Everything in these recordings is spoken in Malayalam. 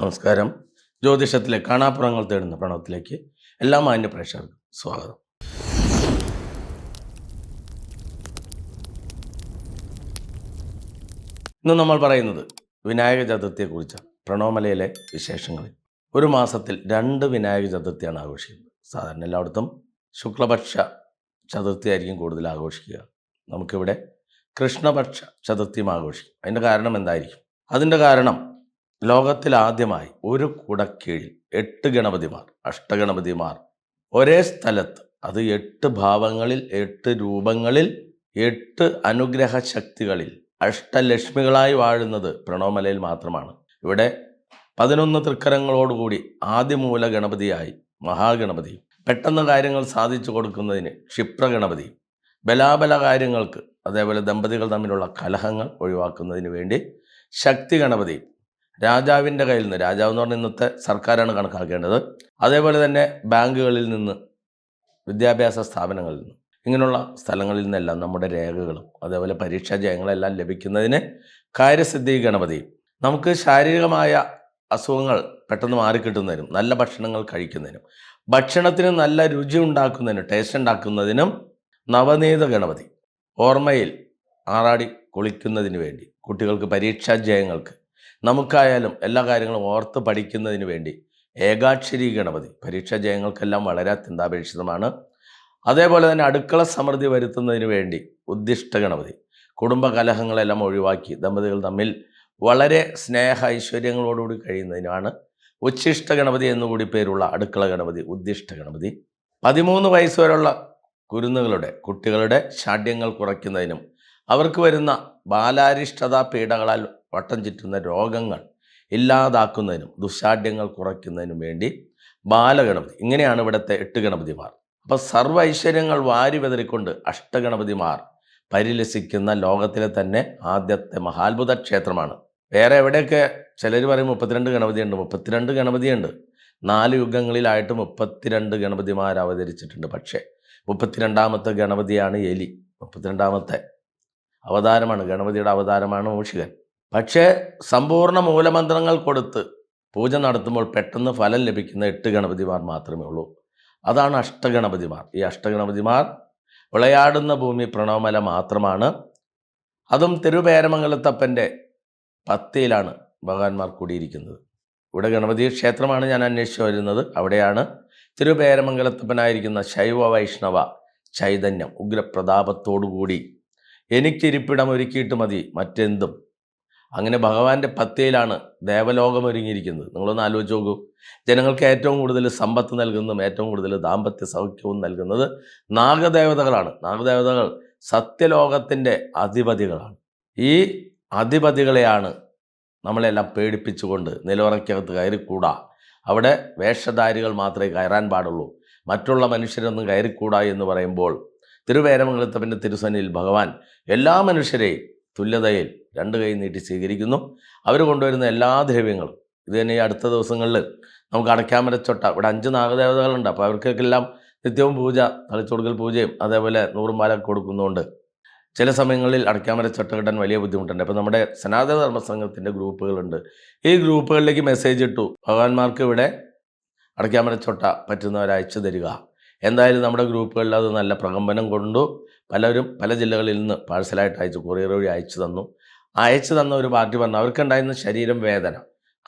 നമസ്കാരം. ജ്യോതിഷത്തിലെ കാണാപ്പുറങ്ങൾ തേടുന്ന പ്രണവത്തിലേക്ക് എല്ലാ മാന്യ പ്രേക്ഷകർക്കും സ്വാഗതം. ഇന്ന് നമ്മൾ പറയുന്നത് വിനായക ചതുർത്ഥിയെക്കുറിച്ചാണ് പ്രണവമലയിലെ വിശേഷങ്ങളിൽ. ഒരു മാസത്തിൽ രണ്ട് വിനായക ചതുർത്ഥിയാണ് ആഘോഷിക്കുന്നത്. സാധാരണ എല്ലായിടത്തും ശുക്ലപക്ഷ ചതുർത്ഥി ആയിരിക്കും കൂടുതൽ ആഘോഷിക്കുക. നമുക്കിവിടെ കൃഷ്ണപക്ഷ ചതുർത്ഥിയും ആഘോഷിക്കും. അതിന്റെ കാരണം എന്തായിരിക്കും? അതിന്റെ കാരണം ലോകത്തിൽ ആദ്യമായി ഒരു കുടക്കീഴിൽ എട്ട് ഗണപതിമാർ അഷ്ടഗണപതിമാർ ഒരേ സ്ഥലത്ത്. അത് എട്ട് ഭാവങ്ങളിൽ എട്ട് രൂപങ്ങളിൽ എട്ട് അനുഗ്രഹ ശക്തികളിൽ അഷ്ടലക്ഷ്മികളായി വാഴുന്നത് പ്രണോമലയിൽ മാത്രമാണ്. ഇവിടെ പതിനൊന്ന് തൃക്കരങ്ങളോടുകൂടി ആദ്യമൂല ഗണപതിയായി മഹാഗണപതി. പെട്ടെന്ന് കാര്യങ്ങൾ സാധിച്ചു കൊടുക്കുന്നതിന് ക്ഷിപ്രഗണപതി. ബലാബല കാര്യങ്ങൾക്ക് അതേപോലെ ദമ്പതികൾ തമ്മിലുള്ള കലഹങ്ങൾ ഒഴിവാക്കുന്നതിന് വേണ്ടി ശക്തി ഗണപതി രാജാവിന്റെ കയ്യിൽ നിന്ന് രാജാവ് എന്ന് പറഞ്ഞാൽ ഇന്നത്തെ സർക്കാരാണ് കണക്കാക്കേണ്ടത്. അതേപോലെ തന്നെ ബാങ്കുകളിൽ നിന്ന് വിദ്യാഭ്യാസ സ്ഥാപനങ്ങളിൽ നിന്ന് ഇങ്ങനെയുള്ള സ്ഥലങ്ങളിൽ നിന്നെല്ലാം നമ്മുടെ രേഖകളും അതേപോലെ പരീക്ഷാ ജയങ്ങളെല്ലാം ലഭിക്കുന്നതിന് കാര്യസിദ്ധി ഗണപതി. നമുക്ക് ശാരീരികമായ അസുഖങ്ങൾ പെട്ടെന്ന് മാറിക്കിട്ടുന്നതിനും നല്ല ഭക്ഷണങ്ങൾ കഴിക്കുന്നതിനും ഭക്ഷണത്തിന് നല്ല രുചി ഉണ്ടാക്കുന്നതിനും ടേസ്റ്റ് ഉണ്ടാക്കുന്നതിനും നവനീത ഗണപതി ഓർമ്മയിൽ ആറാടി കുളിക്കുന്നതിന് വേണ്ടി കുട്ടികൾക്ക് പരീക്ഷാ ജയങ്ങൾക്ക് നമുക്കായാലും എല്ലാ കാര്യങ്ങളും ഓർത്ത് പഠിക്കുന്നതിന് വേണ്ടി ഏകാക്ഷരി ഗണപതി പരീക്ഷാ ജയങ്ങൾക്കെല്ലാം വളരെ അത്യന്താപേക്ഷിതമാണ്. അതേപോലെ തന്നെ അടുക്കള സമൃദ്ധി വരുത്തുന്നതിന് വേണ്ടി ഉദ്ദിഷ്ട ഗണപതി കുടുംബ കലഹങ്ങളെല്ലാം ഒഴിവാക്കി ദമ്പതികൾ തമ്മിൽ വളരെ സ്നേഹ ഐശ്വര്യങ്ങളോടുകൂടി കഴിയുന്നതിനാണ് ഉച്ഛിഷ്ട ഗണപതി എന്നുകൂടി പേരുള്ള അടുക്കള ഗണപതി ഉദ്ദിഷ്ട ഗണപതി. പതിമൂന്ന് വയസ്സ് വരെയുള്ള കുരുന്നുകളുടെ കുട്ടികളുടെ ഷാഢ്യങ്ങൾ കുറയ്ക്കുന്നതിനും അവർക്ക് വരുന്ന ബാലാരിഷ്ടത പീഡകളാൽ വട്ടം ചുറ്റുന്ന രോഗങ്ങൾ ഇല്ലാതാക്കുന്നതിനും ദുശാഠ്യങ്ങൾ കുറയ്ക്കുന്നതിനും വേണ്ടി ബാലഗണപതി ഇങ്ങനെയാണ് ഇവിടുത്തെ എട്ട് ഗണപതിമാർ. അപ്പോൾ സർവ ഐശ്വര്യങ്ങൾ വാരി വെതറിക്കൊണ്ട് അഷ്ടഗണപതിമാർ പരിലസിക്കുന്ന ലോകത്തിലെ തന്നെ ആദ്യത്തെ മഹാത്ഭുത ക്ഷേത്രമാണ്. വേറെ എവിടെയൊക്കെ ചിലർ പറയും മുപ്പത്തിരണ്ട് ഗണപതിയുണ്ട് മുപ്പത്തിരണ്ട് ഗണപതിയുണ്ട്. നാല് യുഗങ്ങളിലായിട്ട് മുപ്പത്തിരണ്ട് ഗണപതിമാർ അവതരിച്ചിട്ടുണ്ട്. പക്ഷേ മുപ്പത്തിരണ്ടാമത്തെ ഗണപതിയാണ് എലി. മുപ്പത്തിരണ്ടാമത്തെ അവതാരമാണ് ഗണപതിയുടെ അവതാരമാണ് മൂഷികൻ പക്ഷേ സമ്പൂർണ മൂലമന്ത്രങ്ങൾ കൊടുത്ത് പൂജ നടത്തുമ്പോൾ പെട്ടെന്ന് ഫലം ലഭിക്കുന്ന എട്ട് ഗണപതിമാർ മാത്രമേ ഉള്ളൂ. അതാണ് അഷ്ടഗണപതിമാർ. ഈ അഷ്ടഗണപതിമാർ വിളയാടുന്ന ഭൂമി പ്രണവമല മാത്രമാണ്. അതും തിരുപേരമംഗലത്തപ്പന്റെ പത്തിയിലാണ് ഭഗവാന്മാർ കൂടിയിരിക്കുന്നത്. ഇവിടെ ഗണപതി ക്ഷേത്രമാണ് ഞാൻ അന്വേഷിച്ചു വരുന്നത്. അവിടെയാണ് തിരുപേരമംഗലത്തപ്പനായിരിക്കുന്ന ശൈവ വൈഷ്ണവ ചൈതന്യം ഉഗ്രപ്രതാപത്തോടുകൂടി എനിക്കിരിപ്പിടം ഒരുക്കിയിട്ട് മതി. മറ്റെന്തും. അങ്ങനെ ഭഗവാന്റെ പത്തിയിലാണ് ദേവലോകം ഒരുങ്ങിയിരിക്കുന്നത്. നിങ്ങളൊന്ന് ആലോചിച്ച് നോക്കൂ. ജനങ്ങൾക്ക് ഏറ്റവും കൂടുതൽ സമ്പത്ത് നൽകുന്നതും ഏറ്റവും കൂടുതൽ ദാമ്പത്യ സൗഖ്യവും നൽകുന്നത് നാഗദേവതകളാണ്. നാഗദേവതകൾ സത്യലോകത്തിന്റെ അധിപതികളാണ്. ഈ അധിപതികളെയാണ് നമ്മളെല്ലാം പേടിപ്പിച്ചുകൊണ്ട് നിലവറയ്ക്കകത്ത് കയറിക്കൂടാ. അവിടെ വേഷധാരികൾ മാത്രമേ കയറാൻ പാടുള്ളൂ. മറ്റുള്ള മനുഷ്യരൊന്നും കയറിക്കൂടാ എന്ന് പറയുമ്പോൾ തിരുവേരമംഗലത്തപ്പന്റെ തിരുസനിൽ ഭഗവാൻ എല്ലാ മനുഷ്യരെയും തുല്യതയിൽ രണ്ട് കൈ നീട്ടി സ്വീകരിക്കുന്നു. അവർ കൊണ്ടുവരുന്ന എല്ലാ ദ്രവ്യങ്ങളും ഇത് തന്നെ ഈ അടുത്ത ദിവസങ്ങളിൽ നമുക്ക് അടയ്ക്കാമരച്ചൊട്ട ഇവിടെ അഞ്ച് നാഗദേവതകളുണ്ട്. അപ്പോൾ അവർക്കൊക്കെല്ലാം നിത്യവും പൂജ തളിച്ചുകൊടുക്കൽ പൂജയും അതേപോലെ നൂറും പാലൊക്കെ കൊടുക്കുന്നതുകൊണ്ട് ചില സമയങ്ങളിൽ അടയ്ക്കാമരച്ചൊട്ട കിട്ടാൻ വലിയ ബുദ്ധിമുട്ടുണ്ട്. അപ്പോൾ നമ്മുടെ സനാതന ധർമ്മസംഘത്തിന്റെ ഗ്രൂപ്പുകളുണ്ട്. ഈ ഗ്രൂപ്പുകളിലേക്ക് മെസ്സേജ് ഇട്ടു ഭഗവാന്മാർക്ക് ഇവിടെ അടയ്ക്കാമരച്ചൊട്ട പറ്റുന്നവർ അയച്ചു തരിക. എന്തായാലും നമ്മുടെ ഗ്രൂപ്പുകളിൽ അത് നല്ല പ്രകമ്പനം കൊണ്ടു പലരും പല ജില്ലകളിൽ നിന്ന് പാഴ്സലായിട്ട് അയച്ചു കൊറിയർ വഴി അയച്ചു തന്നു. അയച്ചു തന്ന ഒരു പാർട്ടി പറഞ്ഞു അവർക്കുണ്ടായിരുന്ന ശരീരം വേദന.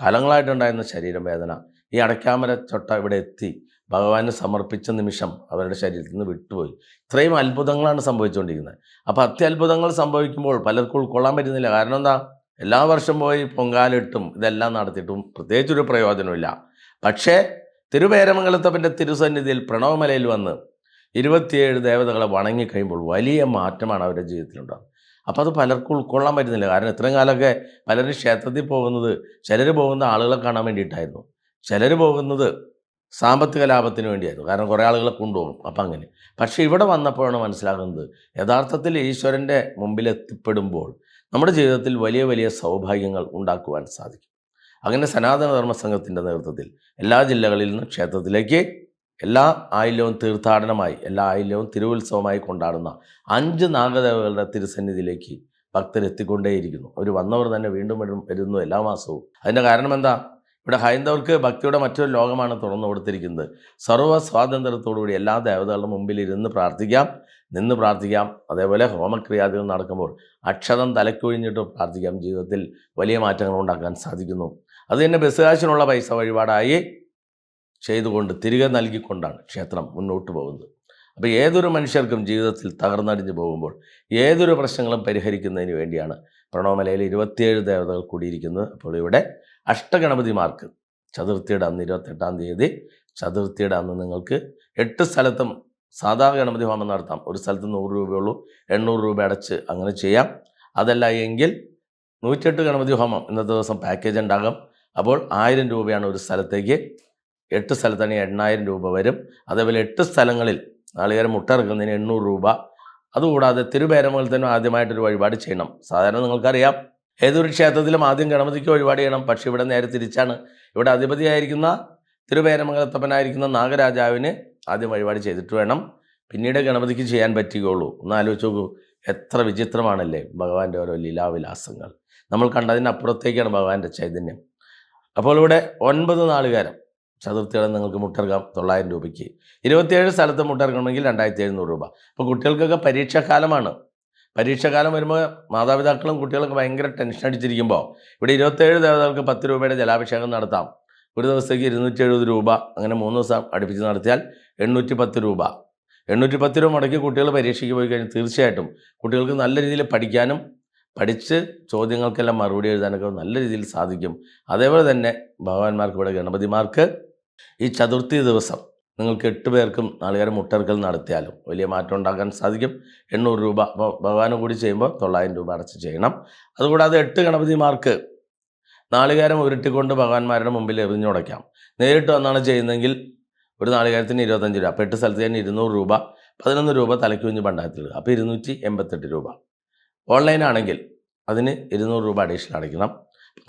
കാലങ്ങളായിട്ടുണ്ടായിരുന്ന ശരീരം വേദന. ഈ അടയ്ക്കാമര ചൊട്ട ഇവിടെ എത്തി. ഭഗവാന് സമർപ്പിച്ച നിമിഷം അവരുടെ ശരീരത്തിൽ നിന്ന് വിട്ടുപോയി. ഇത്രയും അത്ഭുതങ്ങളാണ് സംഭവിച്ചുകൊണ്ടിരിക്കുന്നത്. അപ്പോൾ അത്യത്ഭുതങ്ങൾ സംഭവിക്കുമ്പോൾ പലർക്കും ഉൾക്കൊള്ളാൻ പറ്റുന്നില്ല. കാരണം എന്താ? എല്ലാ വർഷം പോയി പൊങ്കാലിട്ടും ഇതെല്ലാം നടത്തിയിട്ടും പ്രത്യേകിച്ചൊരു പ്രയോജനമില്ല പക്ഷേ തിരുവേരമംഗലത്തപ്പന്റെ തിരുസന്നിധിയിൽ പ്രണവമലയിൽ വന്ന് ഇരുപത്തിയേഴ് ദേവതകളെ വണങ്ങിക്കഴിയുമ്പോൾ വലിയ മാറ്റമാണ് അവരുടെ ജീവിതത്തിലുണ്ടാകുന്നത്. അപ്പോൾ അത് പലർക്കും ഉൾക്കൊള്ളാൻ പറ്റുന്നില്ല. കാരണം ഇത്രയും കാലമൊക്കെ പലരും ക്ഷേത്രത്തിൽ പോകുന്നത് ചിലർ പോകുന്ന ആളുകളെ കാണാൻ വേണ്ടിയിട്ടായിരുന്നു. ചിലർ പോകുന്നത് സാമ്പത്തിക ലാഭത്തിന് വേണ്ടിയായിരുന്നു. കാരണം കുറേ ആളുകളെ കൊണ്ടുപോകും. അപ്പം അങ്ങനെ. പക്ഷേ ഇവിടെ വന്നപ്പോഴാണ് മനസ്സിലാകുന്നത്. യഥാർത്ഥത്തിൽ ഈശ്വരന്റെ മുമ്പിൽ എത്തിപ്പെടുമ്പോൾ നമ്മുടെ ജീവിതത്തിൽ വലിയ വലിയ സൗഭാഗ്യങ്ങൾ ഉണ്ടാക്കുവാൻ സാധിക്കും. അങ്ങനെ സനാതന ധർമ്മ സംഘത്തിന്റെ നേതൃത്വത്തിൽ എല്ലാ ജില്ലകളിൽ നിന്നും ക്ഷേത്രത്തിലേക്ക് എല്ലാ ആയില്യവും തീർത്ഥാടനമായി എല്ലാ ആയില്യവും തിരുവുത്സവമായി കൊണ്ടാടുന്ന അഞ്ച് നാഗദേവകളുടെ തിരുസന്നിധിയിലേക്ക് ഭക്തരെത്തിക്കൊണ്ടേയിരിക്കുന്നു അവർ വന്നവർ തന്നെ വീണ്ടും വരുന്നു എല്ലാ മാസവും. അതിന്റെ കാരണം എന്താ? ഇവിടെ ഹൈന്ദവർക്ക് ഭക്തിയുടെ മറ്റൊരു ലോകമാണ് തുറന്നു കൊടുത്തിരിക്കുന്നത്. സർവ സ്വാതന്ത്ര്യത്തോടുകൂടി എല്ലാ ദേവതകളുടെ മുമ്പിൽ ഇരുന്ന് പ്രാർത്ഥിക്കാം നിന്ന് പ്രാർത്ഥിക്കാം. അതേപോലെ ഹോമക്രിയാദികൾ നടക്കുമ്പോൾ അക്ഷതം തലക്കൊഴിഞ്ഞിട്ട് പ്രാർത്ഥിക്കാം. ജീവിതത്തിൽ വലിയ മാറ്റങ്ങൾ ഉണ്ടാക്കാൻ സാധിക്കുന്നു. അത് തന്നെ ബസ്സുകാശിനുള്ള പൈസ വഴിപാടായി ചെയ്തുകൊണ്ട് തിരികെ നൽകിക്കൊണ്ടാണ് ക്ഷേത്രം മുന്നോട്ട് പോകുന്നത്. അപ്പോൾ ഏതൊരു മനുഷ്യർക്കും ജീവിതത്തിൽ തകർന്നടിഞ്ഞു പോകുമ്പോൾ ഏതൊരു പ്രശ്നങ്ങളും പരിഹരിക്കുന്നതിന് വേണ്ടിയാണ് പ്രണവമലയിൽ ഇരുപത്തിയേഴ് ദേവതകൾ കൂടിയിരിക്കുന്നത്. അപ്പോൾ ഇവിടെ അഷ്ടഗണപതിമാർക്ക് ചതുർത്ഥിയുടെ അന്ന് ഇരുപത്തെട്ടാം തീയതി ചതുർത്ഥിയുടെ അന്ന് നിങ്ങൾക്ക് എട്ട് സ്ഥലത്തും സാധാ ഗണപതി ഹോമം നടത്താം. ഒരു സ്ഥലത്ത് നൂറ് രൂപയുള്ളൂ എണ്ണൂറ് രൂപ അടച്ച് അങ്ങനെ ചെയ്യാം. അതല്ല എങ്കിൽ നൂറ്റെട്ട് ഗണപതി ഹോമം ഇന്നത്തെ ദിവസം പാക്കേജ് ഉണ്ടാകും. അപ്പോൾ ആയിരം രൂപയാണ് ഒരു സ്ഥലത്തേക്ക് എട്ട് സ്ഥലത്താണ് എണ്ണായിരം രൂപ വരും. അതേപോലെ എട്ട് സ്ഥലങ്ങളിൽ നാളികേരം മുട്ടിറക്കുന്നതിന് എണ്ണൂറ് രൂപ. അതുകൂടാതെ തിരുപേരമകളിൽ തന്നെ ആദ്യമായിട്ടൊരു വഴിപാട് ചെയ്യണം. സാധാരണ നിങ്ങൾക്കറിയാം. ഏതൊരു ക്ഷേത്രത്തിലും ആദ്യം ഗണപതിക്ക് വഴിപാട് ചെയ്യണം. പക്ഷേ ഇവിടെ നേരെ തിരിച്ചാണ്. ഇവിടെ അധിപതിയായിരിക്കുന്ന തിരുപേരമംഗലത്തപ്പനായിരിക്കുന്ന നാഗരാജാവിന് ആദ്യം വഴിപാട് ചെയ്തിട്ട് വേണം. പിന്നീട് ഗണപതിക്ക് ചെയ്യാൻ പറ്റുകയുള്ളൂ. ഒന്ന് ആലോചിച്ച് നോക്കൂ. എത്ര വിചിത്രമാണല്ലേ ഭഗവാന്റെ ഓരോ ലീലാവിലാസങ്ങൾ. നമ്മൾ കണ്ടതിനപ്പുറത്തേക്കാണ് ഭഗവാന്റെ ചൈതന്യം. അപ്പോൾ ഇവിടെ ഒൻപത് നാളുകാരം. ചതുർത്ഥികളെ നിങ്ങൾക്ക് മുട്ടിറക്കാം തൊള്ളായിരം രൂപയ്ക്ക്. ഇരുപത്തിയേഴ് സ്ഥലത്ത് മുട്ടിറക്കണമെങ്കിൽ രണ്ടായിരത്തി എഴുന്നൂറ് രൂപ. അപ്പോൾ കുട്ടികൾക്കൊക്കെ പരീക്ഷാകാലമാണ്. പരീക്ഷാകാലം വരുമ്പോൾ മാതാപിതാക്കളും കുട്ടികളൊക്കെ ഭയങ്കര ടെൻഷൻ അടിച്ചിരിക്കുമ്പോൾ ഇവിടെ ഇരുപത്തേഴ് ദേവതകൾക്ക് പത്ത് രൂപയുടെ ജലാഭിഷേകം നടത്താം. ഒരു ദിവസത്തേക്ക് ഇരുന്നൂറ്റി എഴുപത് രൂപ അങ്ങനെ മൂന്ന് ദിവസം അടുപ്പിച്ച് നടത്തിയാൽ എണ്ണൂറ്റി പത്ത് രൂപ. എണ്ണൂറ്റി പത്ത് രൂപ മുടക്കി കുട്ടികൾ പരീക്ഷയ്ക്ക് പോയി കഴിഞ്ഞാൽ തീർച്ചയായിട്ടും കുട്ടികൾക്ക് നല്ല രീതിയിൽ പഠിക്കാനും പഠിച്ച് ചോദ്യങ്ങൾക്കെല്ലാം മറുപടി എഴുതാനൊക്കെ നല്ല രീതിയിൽ സാധിക്കും. അതേപോലെ തന്നെ ഭഗവാന്മാർക്ക് ഇവിടെ ഗണപതിമാർക്ക് ഈ ചതുർത്ഥി ദിവസം നിങ്ങൾക്ക് എട്ട് പേർക്കും നാളുകാരം മുട്ടർക്കൽ നടത്തിയാലും വലിയ മാറ്റം ഉണ്ടാക്കാൻ സാധിക്കും. എണ്ണൂറ് രൂപ ഭഗവാനും കൂടി ചെയ്യുമ്പോൾ തൊള്ളായിരം രൂപ അടച്ച് ചെയ്യണം. അതുകൂടാതെ എട്ട് ഗണപതിമാർക്ക് നാളികാരം ഉരുട്ടിക്കൊണ്ട് ഭഗവാന്മാരുടെ മുമ്പിൽ എറിഞ്ഞുടയ്ക്കാം നേരിട്ട് വന്നാണ് ചെയ്യുന്നതെങ്കിൽ ഒരു നാളികാരത്തിന് ഇരുപത്തഞ്ച് രൂപ അപ്പോൾ എട്ട് സ്ഥലത്ത് തന്നെ ഇരുന്നൂറ് രൂപ പതിനൊന്ന് രൂപ തലയ്ക്ക് കുഞ്ഞ് പണ്ടായത്തിൽ അപ്പോൾ ഇരുന്നൂറ്റി എൺപത്തെട്ട് രൂപ. ഓൺലൈൻ ആണെങ്കിൽ അതിന് ഇരുന്നൂറ് രൂപ അഡീഷണൽ അടയ്ക്കണം.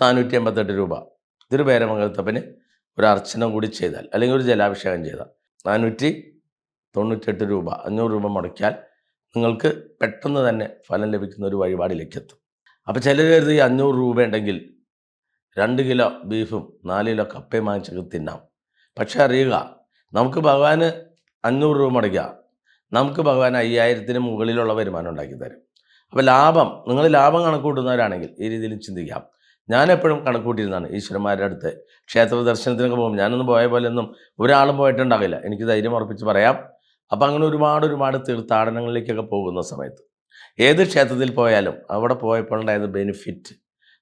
നാനൂറ്റി എൺപത്തെട്ട് രൂപ. തിരുപേരമംഗലത്തപ്പന് ഒരു അർച്ചന കൂടി ചെയ്താൽ അല്ലെങ്കിൽ ഒരു ജലാഭിഷേകം ചെയ്താൽ നാനൂറ്റി തൊണ്ണൂറ്റെട്ട് രൂപ അഞ്ഞൂറ് രൂപ മുടക്കിയാൽ നിങ്ങൾക്ക് പെട്ടെന്ന് തന്നെ ഫലം ലഭിക്കുന്ന ഒരു വഴിപാടിലേക്ക് എത്തും. അപ്പോൾ ചിലർ കരുതി ഈ അഞ്ഞൂറ് രൂപ ഉണ്ടെങ്കിൽ രണ്ട് കിലോ ബീഫും നാല് കിലോ കപ്പയും വാങ്ങിച്ചൊക്കെ തിന്നാം. പക്ഷേ അറിയുക നമുക്ക് ഭഗവാന് അഞ്ഞൂറ് രൂപ മുടക്കുക നമുക്ക് ഭഗവാൻ അയ്യായിരത്തിന് മുകളിലുള്ള വരുമാനം ഉണ്ടാക്കി തരും. അപ്പോൾ ലാഭം നിങ്ങൾ ലാഭം കണക്ക് കൂട്ടുന്നവരാണെങ്കിൽ ഈ രീതിയിൽ ചിന്തിക്കാം. ഞാൻ എപ്പോഴും കണക്ക് കൂട്ടിയിരുന്നതാണ് ഈശ്വരന്മാരുടെ അടുത്ത് ക്ഷേത്ര ദർശനത്തിനൊക്കെ പോകും ഞാനൊന്നും പോയ പോലെ ഒന്നും ഒരാളും പോയിട്ടുണ്ടാകില്ല. എനിക്ക് ധൈര്യം ഉറപ്പിച്ച് പറയാം. അപ്പം അങ്ങനെ ഒരുപാട് ഒരുപാട് തീർത്ഥാടനങ്ങളിലേക്കൊക്കെ പോകുന്ന സമയത്ത് ഏത് ക്ഷേത്രത്തിൽ പോയാലും അവിടെ പോയപ്പോൾ ഉണ്ടായത് ബെനിഫിറ്റ്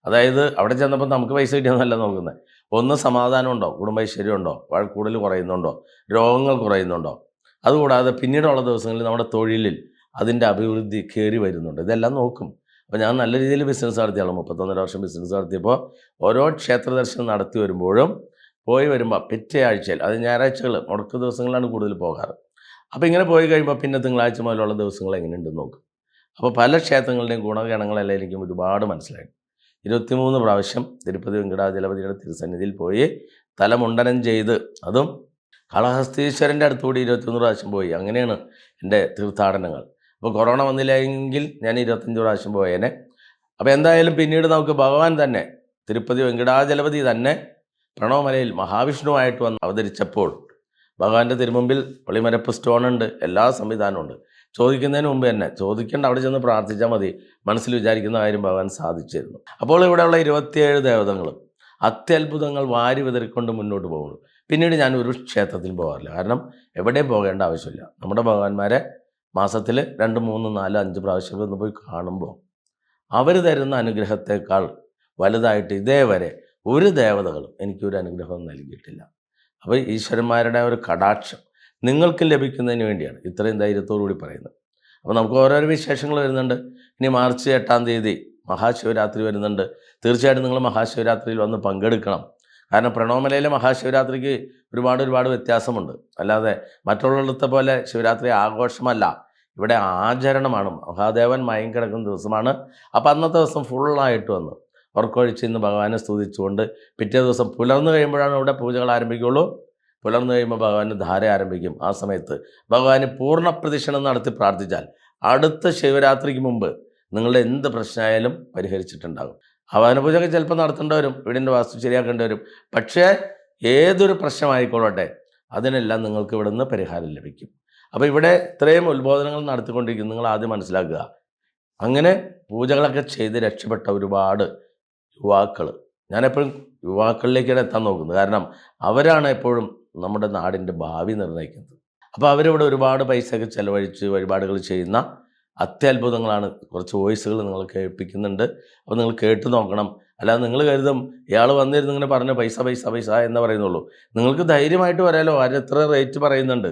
അതായത് അവിടെ ചെന്നപ്പോൾ നമുക്ക് പൈസ കിട്ടിയൊന്നുമല്ല നോക്കുന്നത്. ഒന്ന് സമാധാനം ഉണ്ടോ? കുടുംബൈശ്വര്യം ഉണ്ടോ? വഴക്കൂടൽ കുറയുന്നുണ്ടോ? രോഗങ്ങൾ കുറയുന്നുണ്ടോ? അതുകൂടാതെ പിന്നീടുള്ള ദിവസങ്ങളിൽ നമ്മുടെ തൊഴിലിൽ അതിന്റെ അഭിവൃദ്ധി കയറി വരുന്നുണ്ട്. ഇതെല്ലാം നോക്കും. അപ്പോൾ ഞാൻ നല്ല രീതിയിൽ ബിസിനസ് നടത്തിയാണ് മുപ്പത്തൊന്നര വർഷം ബിസിനസ് നടത്തിയപ്പോൾ ഓരോ ക്ഷേത്ര ദർശനം നടത്തി വരുമ്പോഴും പോയി വരുമ്പോൾ പിറ്റേ ആഴ്ചയിൽ അത് ഞായറാഴ്ചകൾ മുടക്ക ദിവസങ്ങളാണ് കൂടുതൽ പോകാറ്. അപ്പോൾ ഇങ്ങനെ പോയി കഴിയുമ്പോൾ പിന്നെ തിങ്കളാഴ്ച മുതലുള്ള ദിവസങ്ങൾ എങ്ങനെയുണ്ടെന്ന് നോക്കും. അപ്പോൾ പല ക്ഷേത്രങ്ങളുടെയും ഗുണഗണങ്ങളെല്ലാം എനിക്ക് ഒരുപാട് മനസ്സിലായി. ഇരുപത്തിമൂന്ന് പ്രാവശ്യം തിരുപ്പതി വെങ്കടാചലപതിയുടെ തിരുസന്നിധിയിൽ പോയി തലമുണ്ടനം ചെയ്ത് അതും കാളഹസ്തീശ്വരന്റെ അടുത്തുകൂടി ഇരുപത്തിമൂന്ന് പ്രാവശ്യം പോയി. അങ്ങനെയാണ് എന്റെ തീർത്ഥാടനങ്ങൾ. അപ്പോൾ കൊറോണ വന്നില്ലെങ്കിൽ ഞാൻ ഇരുപത്തഞ്ച് പ്രാവശ്യം പോയേനെ. അപ്പോൾ എന്തായാലും പിന്നീട് നമുക്ക് ഭഗവാൻ തന്നെ തിരുപ്പതി വെങ്കടാചലപതി തന്നെ പ്രണവമലയിൽ മഹാവിഷ്ണുവായിട്ട് വന്ന് അവതരിച്ചപ്പോൾ ഭഗവാന്റെ തിരുമുമ്പിൽ പൊളിമരപ്പ് സ്റ്റോൺ ഉണ്ട് എല്ലാ സംവിധാനവും ഉണ്ട്. ചോദിക്കുന്നതിന് മുമ്പ് തന്നെ ചോദിക്കേണ്ട അവിടെ ചെന്ന് പ്രാർത്ഥിച്ചാൽ മതി. മനസ്സിൽ വിചാരിക്കുന്ന കാര്യം ഭഗവാൻ സാധിച്ചിരുന്നു. അപ്പോൾ ഇവിടെയുള്ള ഇരുപത്തിയേഴ് ദേവതകളും അത്യത്ഭുതങ്ങൾ വാരി വിതറിക്കൊണ്ട് മുന്നോട്ട് പോകുന്നു. പിന്നീട് ഞാൻ ഒരു ക്ഷേത്രത്തിൽ പോകാറില്ല. കാരണം എവിടെയും പോകേണ്ട ആവശ്യമില്ല. നമ്മുടെ ഭഗവാന്മാരെ മാസത്തിൽ രണ്ട് മൂന്ന് നാല് അഞ്ച് പ്രാവശ്യം ഒന്ന് പോയി കാണുമ്പോൾ അവർ തരുന്ന അനുഗ്രഹത്തേക്കാൾ വലുതായിട്ട് ഇതേവരെ ഒരു ദേവതകളും എനിക്കൊരു അനുഗ്രഹം നൽകിയിട്ടില്ല. അപ്പോൾ ഈശ്വരന്മാരുടെ ഒരു കടാക്ഷം നിങ്ങൾക്ക് ലഭിക്കുന്നതിന് വേണ്ടിയാണ്. ഇത്രയും ധൈര്യത്തോടു കൂടി പറയുന്നത്. അപ്പോൾ നമുക്ക് ഓരോരോ വിശേഷങ്ങൾ വരുന്നുണ്ട്. ഇനി മാർച്ച് എട്ടാം തീയതി മഹാശിവരാത്രി വരുന്നുണ്ട്. തീർച്ചയായിട്ടും നിങ്ങൾ മഹാശിവരാത്രിയിൽ വന്ന് പങ്കെടുക്കണം. കാരണം പ്രണവമലയിലെ മഹാശിവരാത്രിക്ക് ഒരുപാട് ഒരുപാട് വ്യത്യാസമുണ്ട്. അല്ലാതെ മറ്റുള്ളിടത്തെ പോലെ ശിവരാത്രി ആഘോഷമല്ല. ഇവിടെ ആചരണമാണ്. മഹാദേവൻ മയം കിടക്കുന്ന ദിവസമാണ്. അപ്പോൾ അന്നത്തെ ദിവസം ഫുള്ളായിട്ട് വന്ന്. ഉറക്കൊഴിച്ച് ഇന്ന് ഭഗവാനെ സ്തുതിച്ചുകൊണ്ട് പിറ്റേ ദിവസം പുലർന്നു കഴിയുമ്പോഴാണ് ഇവിടെ പൂജകൾ ആരംഭിക്കുകയുള്ളൂ. പുലർന്നു കഴിയുമ്പോൾ ഭഗവാന് ധാര ആരംഭിക്കും. ആ സമയത്ത് ഭഗവാന് പൂർണ പ്രദക്ഷിണം നടത്തി പ്രാർത്ഥിച്ചാൽ അടുത്ത ശിവരാത്രിക്ക് മുമ്പ് നിങ്ങളുടെ എന്ത് പ്രശ്നമായാലും പരിഹരിച്ചിട്ടുണ്ടാകും. ആവാഹന പൂജയൊക്കെ ചിലപ്പോൾ നടത്തേണ്ടി വരും വീടിന്റെ വാസ്തു ശരിയാക്കേണ്ടി വരും. പക്ഷേ ഏതൊരു പ്രശ്നമായിക്കൊള്ളട്ടെ അതിനെല്ലാം നിങ്ങൾക്ക് ഇവിടെ നിന്ന് പരിഹാരം ലഭിക്കും. അപ്പോൾ ഇവിടെ ഇത്രയും ഉത്ബോധനങ്ങൾ നടത്തിക്കൊണ്ടിരിക്കും നിങ്ങൾ ആദ്യം മനസ്സിലാക്കുക. അങ്ങനെ പൂജകളൊക്കെ ചെയ്ത് രക്ഷപ്പെട്ട ഒരുപാട് യുവാക്കൾ ഞാനെപ്പോഴും യുവാക്കളിലേക്കാണ് എത്താൻ നോക്കുന്നത്. കാരണം അവരാണ് എപ്പോഴും നമ്മുടെ നാടിന്റെ ഭാവി നിർണയിക്കുന്നത്. അപ്പോൾ അവരിവിടെ ഒരുപാട് പൈസയൊക്കെ ചിലവഴിച്ച് വഴിപാടുകൾ ചെയ്യുന്ന അത്യത്ഭുതങ്ങളാണ്. കുറച്ച് വോയിസുകൾ നിങ്ങൾ കേൾപ്പിക്കുന്നുണ്ട്. അപ്പോൾ നിങ്ങൾ കേട്ട് നോക്കണം. അല്ലാതെ നിങ്ങൾ കരുതും ഇയാൾ വന്നിരുന്ന് ഇങ്ങനെ പറഞ്ഞു പൈസ പൈസ പൈസ എന്ന് പറയുന്നുള്ളൂ. നിങ്ങൾക്ക് ധൈര്യമായിട്ട് വരാലോ? അവർ എത്ര റേറ്റ് പറയുന്നുണ്ട്?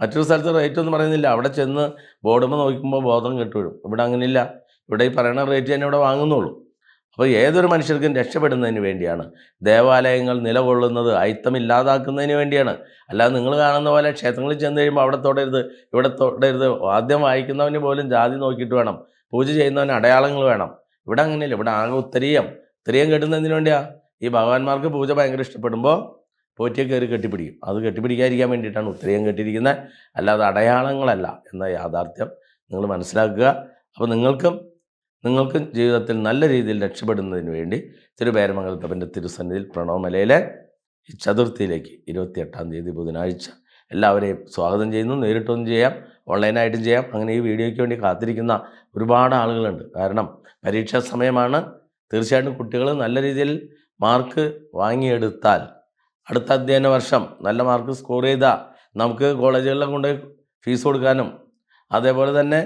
മറ്റൊരു സ്ഥലത്ത് റേറ്റ് ഒന്നും പറയുന്നില്ല. അവിടെ ചെന്ന് ബോർഡുമ്പോൾ നോക്കുമ്പോൾ ബോധം കെട്ടുവിടും ഇവിടെ അങ്ങനെയില്ല. ഇവിടെ ഈ പറയുന്ന റേറ്റ് തന്നെ ഇവിടെ വാങ്ങുന്നുള്ളൂ. അപ്പോൾ ഏതൊരു മനുഷ്യർക്കും രക്ഷപ്പെടുന്നതിന് വേണ്ടിയാണ്. ദേവാലയങ്ങൾ നിലകൊള്ളുന്നത് അയിത്തമില്ലാതാക്കുന്നതിന് വേണ്ടിയാണ്. അല്ലാതെ നിങ്ങൾ കാണുന്ന പോലെ ക്ഷേത്രങ്ങളിൽ ചെന്ന് കഴിയുമ്പോൾ അവിടെ തൊടരുത് ഇവിടെ തൊടരുത് ആദ്യം വായിക്കുന്നവന് പോലും ജാതി നോക്കിയിട്ട് വേണം. പൂജ ചെയ്യുന്നവന് അടയാളങ്ങൾ വേണം. ഇവിടെ അങ്ങനെയല്ല ഇവിടെ ആകെ ഉത്തരീയം. ഉത്തരീയം കെട്ടുന്നതിന് വേണ്ടിയാണ് ഈ ഭഗവാന്മാർക്ക് പൂജ ഭയങ്കര ഇഷ്ടപ്പെടുമ്പോൾ പോറ്റിയെ കയറി കെട്ടിപ്പിടിക്കും. അത് കെട്ടിപ്പിടിക്കാതിരിക്കാൻ വേണ്ടിയിട്ടാണ് ഉത്തരീയം കെട്ടിയിരിക്കുന്നത്. അല്ലാതെ അടയാളങ്ങളല്ല എന്ന യാഥാർത്ഥ്യം നിങ്ങൾ മനസ്സിലാക്കുക. അപ്പോൾ നിങ്ങൾക്കും നിങ്ങൾക്കും ജീവിതത്തിൽ നല്ല രീതിയിൽ രക്ഷപ്പെടുന്നതിന് വേണ്ടി തിരുവേരമംഗലത്തപ്പന്റെ തിരുസന്നിധിയിൽ പ്രണവമലയിലെ ഈ ചതുർത്ഥിയിലേക്ക് ഇരുപത്തിയെട്ടാം തീയതി ബുധനാഴ്ച എല്ലാവരെയും സ്വാഗതം ചെയ്യുന്നു. നേരിട്ടൊന്നും ചെയ്യാം ഓൺലൈനായിട്ടും ചെയ്യാം. അങ്ങനെ ഈ വീഡിയോയ്ക്ക് വേണ്ടി കാത്തിരിക്കുന്ന ഒരുപാട് ആളുകളുണ്ട്. കാരണം പരീക്ഷാ സമയമാണ്. തീർച്ചയായിട്ടും കുട്ടികൾ നല്ല രീതിയിൽ മാർക്ക് വാങ്ങിയെടുത്താൽ അടുത്ത അധ്യയന വർഷം നല്ല മാർക്ക് സ്കോർ ചെയ്താൽ നമുക്ക് കോളേജുകളിലെ കൊണ്ട് ഫീസ് കൊടുക്കാനും അതേപോലെ തന്നെ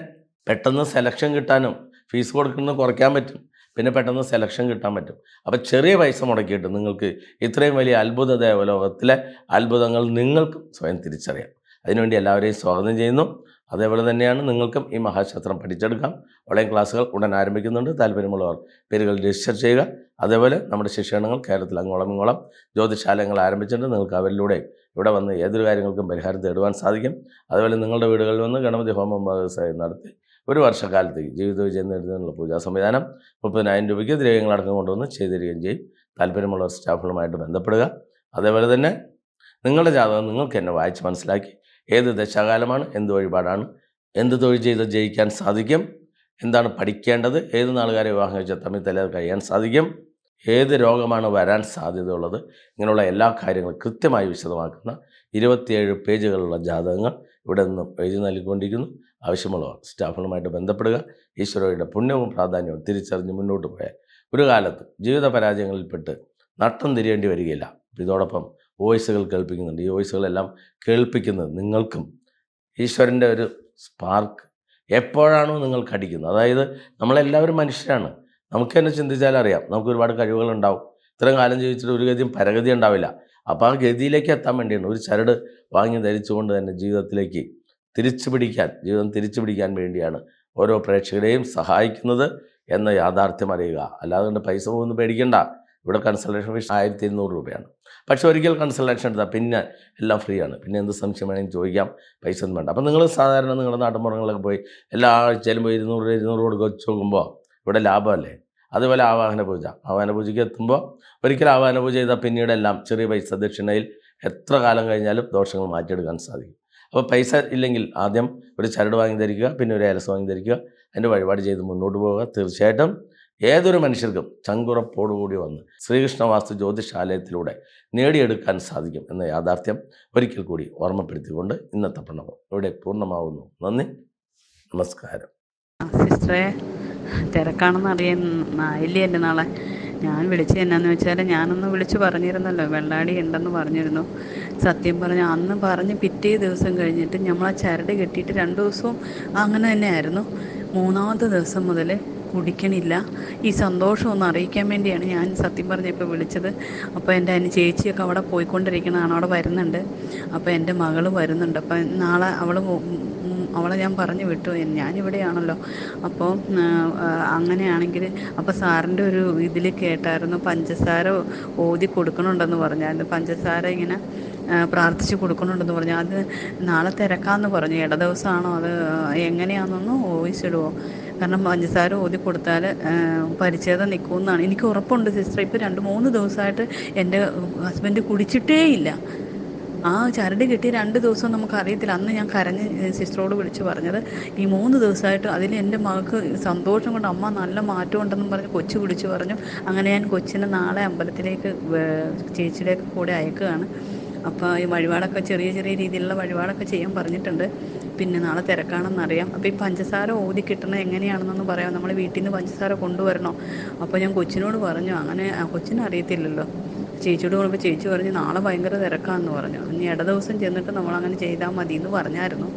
പെട്ടെന്ന് സെലക്ഷൻ കിട്ടാനും ഫീസ് കൊടുക്കുന്നത് കുറയ്ക്കാൻ പറ്റും. പിന്നെ പെട്ടെന്ന് സെലക്ഷൻ കിട്ടാൻ പറ്റും. അപ്പോൾ ചെറിയ പൈസ മുടക്കിയിട്ട് നിങ്ങൾക്ക് ഇത്രയും വലിയ അത്ഭുത ദേവലോകത്തിലെ അത്ഭുതങ്ങൾ നിങ്ങൾക്കും സ്വയം തിരിച്ചറിയാം. അതിനുവേണ്ടി എല്ലാവരെയും സ്വാഗതം ചെയ്യുന്നു. അതേപോലെ തന്നെയാണ് നിങ്ങൾക്കും ഈ മഹാശാസ്ത്രം പഠിച്ചെടുക്കാം. ഓൺലൈൻ ക്ലാസ്സുകൾ ഉടൻ ആരംഭിക്കുന്നുണ്ട്. താല്പര്യമുള്ളവർ പേരുകൾ രജിസ്റ്റർ ചെയ്യുക. അതേപോലെ നമ്മുടെ ശിക്ഷണങ്ങൾ കേരളത്തിൽ അങ്ങോളം ഇങ്ങോളം ജ്യോതിശാലയങ്ങൾ ആരംഭിച്ചിട്ടുണ്ട്. നിങ്ങൾക്ക് അവരിലൂടെ ഇവിടെ വന്ന് ഏതൊരു കാര്യങ്ങൾക്കും പരിഹാരം തേടുവാൻ സാധിക്കും. അതുപോലെ നിങ്ങളുടെ വീടുകളിൽ വന്ന് ഗണപതി ഹോമം നടത്തി ഒരു വർഷക്കാലത്തേക്ക് ജീവിത വിജയം നേടുന്നതിനുള്ള പൂജാ. സംവിധാനം മുപ്പതിനായിരം രൂപയ്ക്ക് ദ്രവ്യങ്ങളടക്കം കൊണ്ടുവന്ന് ചെയ്തിരിക്കുകയും ചെയ്യും. താല്പര്യമുള്ള സ്റ്റാഫുകളുമായിട്ട് ബന്ധപ്പെടുക. അതേപോലെ തന്നെ നിങ്ങളുടെ ജാതകം നിങ്ങൾക്ക് എന്നെ വായിച്ച് മനസ്സിലാക്കി. ഏത് ദശാകാലമാണ് എന്ത് വഴിപാടാണ് എന്ത് തൊഴിൽ ചെയ്ത് ജയിക്കാൻ സാധിക്കും എന്താണ് പഠിക്കേണ്ടത് ഏത് നാളുകാരെ വിവാഹം കഴിച്ചാൽ തമ്മിൽ തല കഴിയാൻ സാധിക്കും ഏത് രോഗമാണ് വരാൻ സാധ്യതയുള്ളത് ഇങ്ങനെയുള്ള എല്ലാ കാര്യങ്ങളും കൃത്യമായി വിശദമാക്കുന്ന ഇരുപത്തിയേഴ് പേജുകളുള്ള ജാതകങ്ങൾ ഇവിടെ നിന്ന് എഴുതി നൽകിക്കൊണ്ടിരിക്കുന്നു. ആവശ്യമുള്ളവർ സ്റ്റാഫുകളുമായിട്ട് ബന്ധപ്പെടുക ഈശ്വരയുടെ പുണ്യവും പ്രാധാന്യവും തിരിച്ചറിഞ്ഞ് മുന്നോട്ട് പോയാൽ ഒരു കാലത്ത് ജീവിത പരാജയങ്ങളിൽപ്പെട്ട് നട്ടം തിരിയേണ്ടി വരികയില്ല. ഇതോടൊപ്പം വോയിസുകൾ കേൾപ്പിക്കുന്നുണ്ട്. ഈ വോയിസുകളെല്ലാം കേൾപ്പിക്കുന്നത് നിങ്ങൾക്കും ഈശ്വരന്റെ ഒരു സ്പാർക്ക് എപ്പോഴാണോ നിങ്ങൾക്ക് അടിക്കുന്നത് അതായത് നമ്മളെല്ലാവരും മനുഷ്യരാണ്. നമുക്ക് തന്നെ ചിന്തിച്ചാൽ അറിയാം. നമുക്ക് ഒരുപാട് കഴിവുകളുണ്ടാവും. ഇത്രയും കാലം ജീവിച്ചിട്ട് ഒരു ഗതിയും പരഗതി ഉണ്ടാവില്ല. അപ്പോൾ ആ ഗതിയിലേക്ക് എത്താൻ വേണ്ടിയാണ് ഒരു ചരട് വാങ്ങി ധരിച്ചുകൊണ്ട് തന്നെ ജീവിതത്തിലേക്ക് തിരിച്ചു പിടിക്കാൻ ജീവിതം തിരിച്ചു പിടിക്കാൻ വേണ്ടിയാണ് ഓരോ പ്രേക്ഷകരെയും സഹായിക്കുന്നത് എന്ന യാഥാർത്ഥ്യം അറിയുക. അല്ലാതെ കൊണ്ട് പൈസ പോകുന്നു പേടിക്കണ്ട. ഇവിടെ കൺസൾട്ടേഷൻ ഫീസ് ആയിരത്തി ഇരുന്നൂറ് രൂപയാണ്. പക്ഷേ ഒരിക്കൽ കൺസൾട്ടേഷൻ എടുത്താൽ പിന്നെ എല്ലാം ഫ്രീ ആണ്. പിന്നെ എന്ത് സംശയം വേണമെങ്കിൽ ചോദിക്കാം. പൈസ ഒന്നും വേണ്ട. അപ്പോൾ നിങ്ങൾ സാധാരണ നിങ്ങളുടെ നാട്ടുമ്പുറങ്ങളിലൊക്കെ പോയി എല്ലാ ആഴ്ചയിലും പോയി ഇരുന്നൂറ് ഇരുന്നൂറ് കൊടുക്കുക വെച്ച് നോക്കുമ്പോൾ ഇവിടെ ലാഭമല്ലേ? അതുപോലെ ആവാഹന പൂജ. ആവാഹന പൂജയ്ക്ക് എത്തുമ്പോൾ ഒരിക്കൽ ആവാഹന പൂജ ചെയ്താൽ പിന്നീടെല്ലാം ചെറിയ പൈസ ദക്ഷിണയിൽ എത്ര കാലം കഴിഞ്ഞാലും ദോഷങ്ങൾ മാറ്റിയെടുക്കാൻ സാധിക്കും. അപ്പോൾ പൈസ ഇല്ലെങ്കിൽ ആദ്യം ഒരു ചരട് വാങ്ങി ധരിക്കുക പിന്നെ ഒരു ഏലസ് വാങ്ങി ധരിക്കുക. അതിന്റെ വഴിപാട് ചെയ്ത് മുന്നോട്ട് പോവുക. തീർച്ചയായിട്ടും ഏതൊരു മനുഷ്യർക്കും ചങ്കുറപ്പോടുകൂടി വന്ന് ശ്രീകൃഷ്ണ വാസ്തു ജ്യോതിഷാലയത്തിലൂടെ നേടിയെടുക്കാൻ സാധിക്കും എന്ന യാഥാർത്ഥ്യം ഒരിക്കൽ കൂടി ഓർമ്മപ്പെടുത്തിക്കൊണ്ട് ഇന്നത്തെ പ്രണവം ഇവിടെ പൂർണമാവുന്നു. നന്ദി. നമസ്കാരം. സിസ്റ്ററെ തിരക്കാണെന്ന് അറിയാൻ ഇല്ലേ എന്റെ നാളെ. ഞാൻ വിളിച്ചത് എന്നാന്ന് വെച്ചാൽ ഞാനൊന്ന് വിളിച്ചു പറഞ്ഞിരുന്നല്ലോ വെള്ളാടി ഉണ്ടെന്ന് പറഞ്ഞിരുന്നു. സത്യം പറഞ്ഞ അന്ന് പറഞ്ഞ് പിറ്റേ ദിവസം കഴിഞ്ഞിട്ട് നമ്മൾ ആ ചരട് കെട്ടിയിട്ട് രണ്ട് ദിവസവും അങ്ങനെ തന്നെ ആയിരുന്നു മൂന്നാമത്തെ ദിവസം മുതൽ കുടിക്കണില്ല. ഈ സന്തോഷം ഒന്ന് അറിയിക്കാൻ വേണ്ടിയാണ് ഞാൻ സത്യം പറഞ്ഞപ്പോൾ വിളിച്ചത്. അപ്പോൾ എന്റെ അതിന് ചേച്ചിയൊക്കെ അവിടെ പോയിക്കൊണ്ടിരിക്കണതാണ് അവിടെ വരുന്നുണ്ട്. അപ്പോൾ എന്റെ മകൾ വരുന്നുണ്ട്. അപ്പോൾ നാളെ അവൾ അവളെ ഞാൻ പറഞ്ഞു വിട്ടു. ഞാനിവിടെയാണല്ലോ. അപ്പോൾ അങ്ങനെയാണെങ്കിൽ അപ്പോൾ സാറിന്റെ ഒരു ഇതിൽ കേട്ടായിരുന്നു പഞ്ചസാര ഓതി കൊടുക്കണുണ്ടെന്ന് പറഞ്ഞായിരുന്നു പഞ്ചസാര ഇങ്ങനെ പ്രാർത്ഥിച്ച് കൊടുക്കണുണ്ടെന്ന് പറഞ്ഞു. അത് നാളെ തിരക്കാമെന്ന് പറഞ്ഞു. ഇട ദിവസമാണോ അത് എങ്ങനെയാണെന്നൊന്ന് വോയിസ് ഇടുമോ കാരണം പഞ്ചസാര ഓതി കൊടുത്താൽ പരിച്ഛേദം നിൽക്കുമെന്നാണ് എനിക്ക് ഉറപ്പുണ്ട് സിസ്റ്റർ. ഇപ്പോൾ രണ്ട് മൂന്ന് ദിവസമായിട്ട് എന്റെ ഹസ്ബൻഡ് കുടിച്ചിട്ടേ ഇല്ല. ആ ചരട് കിട്ടി രണ്ട് ദിവസം നമുക്ക് അറിയത്തില്ല അന്ന് ഞാൻ കരഞ്ഞ് സിസ്റ്ററോട് വിളിച്ച് പറഞ്ഞത് ഈ മൂന്ന് ദിവസമായിട്ട് അതിൽ എന്റെ മകൾക്ക് സന്തോഷം കൊണ്ട് അമ്മ നല്ല മാറ്റം ഉണ്ടെന്നും പറഞ്ഞ് കൊച്ചു വിളിച്ച് പറഞ്ഞു. അങ്ങനെ ഞാൻ കൊച്ചിനെ നാളെ അമ്പലത്തിലേക്ക് ചേച്ചിയുടെയൊക്കെ കൂടെ അയക്കുകയാണ്. അപ്പോൾ ഈ വഴിപാടൊക്കെ ചെറിയ ചെറിയ രീതിയിലുള്ള വഴിപാടൊക്കെ ചെയ്യാൻ പറഞ്ഞിട്ടുണ്ട്. പിന്നെ നാളെ തിരക്കാണെന്നറിയാം. അപ്പോൾ ഈ പഞ്ചസാര ഊതി കിട്ടണത് എങ്ങനെയാണെന്നൊന്ന് പറയാം നമ്മൾ വീട്ടിൽ നിന്ന് പഞ്ചസാര കൊണ്ടുവരണോ? അപ്പോൾ ഞാൻ കൊച്ചിനോട് പറഞ്ഞു. അങ്ങനെ കൊച്ചിന് അറിയത്തില്ലല്ലോ ചേച്ചിയോട് പറഞ്ഞപ്പോൾ ചേച്ചി പറഞ്ഞു നാളെ ഭയങ്കര തിരക്കാന്ന് പറഞ്ഞു. ഇനി ഇട ദിവസം ചെന്നിട്ട് നമ്മൾ അങ്ങനെ ചെയ്താൽ മതി എന്ന് പറഞ്ഞായിരുന്നു.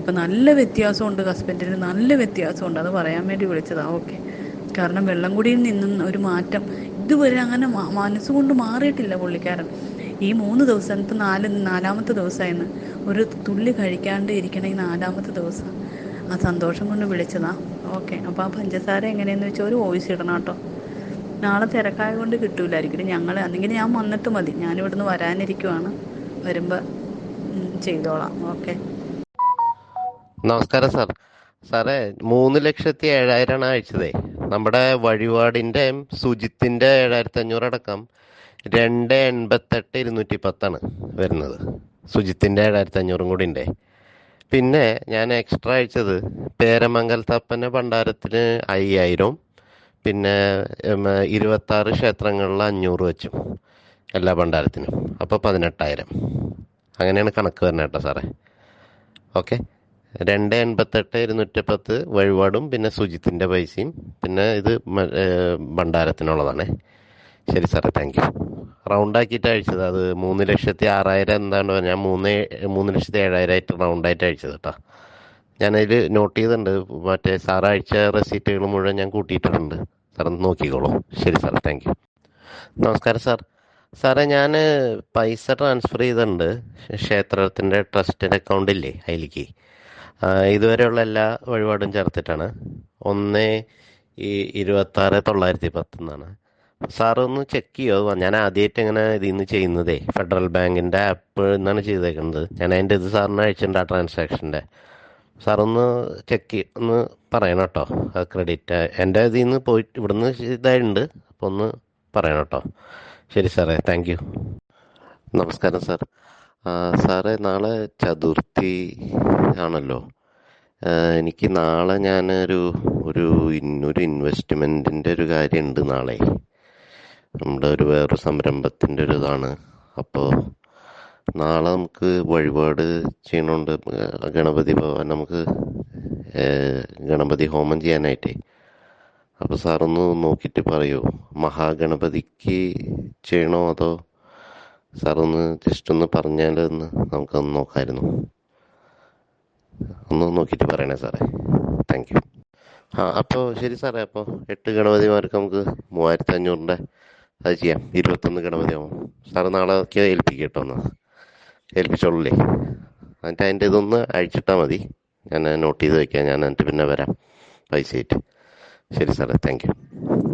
ഇപ്പം നല്ല വ്യത്യാസമുണ്ട് ഹസ്ബൻഡിന്. നല്ല വ്യത്യാസമുണ്ട്. അത് പറയാൻ വേണ്ടി വിളിച്ചതാണ് ഓക്കെ. കാരണം വെള്ളം വെള്ളംകുടിയിൽ നിന്നും ഒരു മാറ്റം ഇതുവരെ അങ്ങനെ മനസ്സുകൊണ്ട് മാറിയിട്ടില്ല പുള്ളിക്കാരൻ. ഈ മൂന്ന് ദിവസം ഇപ്പം നാല് നാലാമത്തെ ദിവസമായിരുന്നു. ഒരു തുള്ളി കഴിക്കാണ്ട് ഇരിക്കണ ഈ നാലാമത്തെ ദിവസം. ആ സന്തോഷം കൊണ്ട് വിളിച്ചതാ. ഓക്കെ അപ്പോൾ ആ പഞ്ചസാര എങ്ങനെയെന്ന് വെച്ചാൽ ഒരു വോയിസ് ഇടണം കേട്ടോ. നാളെ തിരക്കായ കൊണ്ട് കിട്ടൂലായിരിക്കും ഞങ്ങൾ അല്ലെങ്കിൽ ഞാൻ വന്നിട്ട് മതി. ഞാനിവിടുന്ന് വരാനിരിക്കുവാണ്. വരുമ്പോൾ ചെയ്തോളാം. ഓക്കെ. നമസ്കാരം സാർ. സാറേ മൂന്ന് ലക്ഷത്തി ഏഴായിരമാണ് അയച്ചതേ. നമ്മുടെ വഴിപാടിന്റെ സുജിത്തിന്റെ ഏഴായിരത്തി അഞ്ഞൂറ് അടക്കം രണ്ട് എൺപത്തെട്ട് ഇരുന്നൂറ്റി പത്താണ് വരുന്നത്. സുജിത്തിന്റെ ഏഴായിരത്തി അഞ്ഞൂറും കൂടി ഉണ്ടേ പിന്നെ ഞാൻ എക്സ്ട്രാ അയച്ചത് പേരമംഗലത്തപ്പന്റെ ഭണ്ഡാരത്തിന് അയ്യായിരം പിന്നെ ഇരുപത്താറ് ക്ഷേത്രങ്ങളിൽ അഞ്ഞൂറ് വെച്ചും എല്ലാ ഭണ്ഡാരത്തിനും. അപ്പോൾ പതിനെട്ടായിരം. അങ്ങനെയാണ് കണക്ക് വരുന്നത് കേട്ടോ സാറേ. ഓക്കെ. രണ്ട് എൺപത്തെട്ട് ഇരുന്നൂറ്റിപ്പത്ത് വഴിപാടും പിന്നെ സുജിത്തിന്റെ പൈസയും പിന്നെ ഇത് ഭണ്ഡാരത്തിനുള്ളതാണേ. ശരി സാറേ താങ്ക് യു റൗണ്ട് ആക്കിയിട്ട് അയച്ചത്. അത് മൂന്ന് ലക്ഷത്തി ആറായിരം എന്താണ് ഞാൻ മൂന്ന് മൂന്ന് ലക്ഷത്തി ഏഴായിരം ആയിട്ട് റൗണ്ട് ആയിട്ട് അയച്ചത് കേട്ടോ ഞാനതിൽ നോട്ട് ചെയ്തിട്ടുണ്ട്. മറ്റേ സാർ അയച്ച റെസീറ്റുകൾ മുഴുവൻ ഞാൻ കൂട്ടിയിട്ടുണ്ട് സാർ നോക്കിക്കോളൂ. ശരി സാർ താങ്ക് യു നമസ്കാരം സാർ. സാറേ ഞാൻ പൈസ ട്രാൻസ്ഫർ ചെയ്തിട്ടുണ്ട്. ക്ഷേത്രത്തിന്റെ ട്രസ്റ്റിന്റെ അക്കൗണ്ടില്ലേ അതിലേക്ക് ഇതുവരെയുള്ള എല്ലാ വഴിപാടും ചേർത്തിട്ടാണ്. ഒന്ന് ഈ ഇരുപത്താറ് തൊള്ളായിരത്തി പത്ത് എന്നാണ് സാർ ഒന്ന് ചെക്ക് ചെയ്യുമോ ഞാൻ ആദ്യമായിട്ട് ഇങ്ങനെ ഇതിൽ നിന്ന് ചെയ്യുന്നതേ. ഫെഡറൽ ബാങ്കിന്റെ ആപ്പ് എന്നാണ് ചെയ്തേക്കുന്നത്. ഞാൻ അതിന്റെ ഇത് സാറിന് അയച്ചിട്ടുണ്ട് ആ ട്രാൻസാക്ഷന്റെ സാർ ഒന്ന് ചെക്ക് ഒന്ന് പറയണം കേട്ടോ. ക്രെഡിറ്റ് എന്റെ ഇതിൽ നിന്ന് പോയിട്ട് ഇവിടുന്ന് ഇതായിട്ടുണ്ട്. അപ്പോൾ ഒന്ന് പറയണം കേട്ടോ. ശരി സാറേ. താങ്ക് യു നമസ്കാരം സാർ. സാറേ നാളെ ചതുർത്ഥി ആണല്ലോ. എനിക്ക് നാളെ ഞാനൊരു ഒരു ഇന്നൊരു ഇൻവെസ്റ്റ്മെന്റിന്റെ ഒരു കാര്യമുണ്ട് നാളെ. നമ്മുടെ ഒരു വേറൊരു സംരംഭത്തിന്റെ ഒരു ഇതാണ് അപ്പോൾ നാളെ നമുക്ക് വഴിപാട് ചെയ്യണോണ്ട് ഗണപതി ഭവൻ നമുക്ക് ഗണപതി ഹോമം ചെയ്യാനായിട്ടേ. അപ്പോൾ സാറൊന്ന് നോക്കിയിട്ട് പറയൂ മഹാഗണപതിക്ക് ചെയ്യണോ അതോ സാറൊന്ന് ജസ്റ്റ് ഒന്ന് പറഞ്ഞാൽ ഒന്ന് നമുക്കൊന്ന് നോക്കാമായിരുന്നു ഒന്ന് നോക്കിയിട്ട് പറയണേ സാറേ. Thank you. ആ അപ്പോൾ ശരി സാറേ അപ്പോൾ എട്ട് ഗണപതിമാർക്ക് നമുക്ക് മൂവായിരത്തി അഞ്ഞൂറിന്റെ അത് ചെയ്യാം. ഇരുപത്തൊന്ന് ഗണപതി ആവും സാറ് നാളെ ഒക്കെ ഏൽപ്പിക്കും കേട്ടോ ഒന്ന് ഏൽപ്പിച്ചോളൂല്ലേ എന്നിട്ട് അതിന്റെ ഇതൊന്ന് അഴിച്ചിട്ടാൽ മതി. ഞാൻ നോട്ട് ചെയ്ത് വയ്ക്കാം ഞാൻ എന്നിട്ട് പിന്നെ വരാം. പൈസ ആയിട്ട്. ശരി സാറേ. Thank you.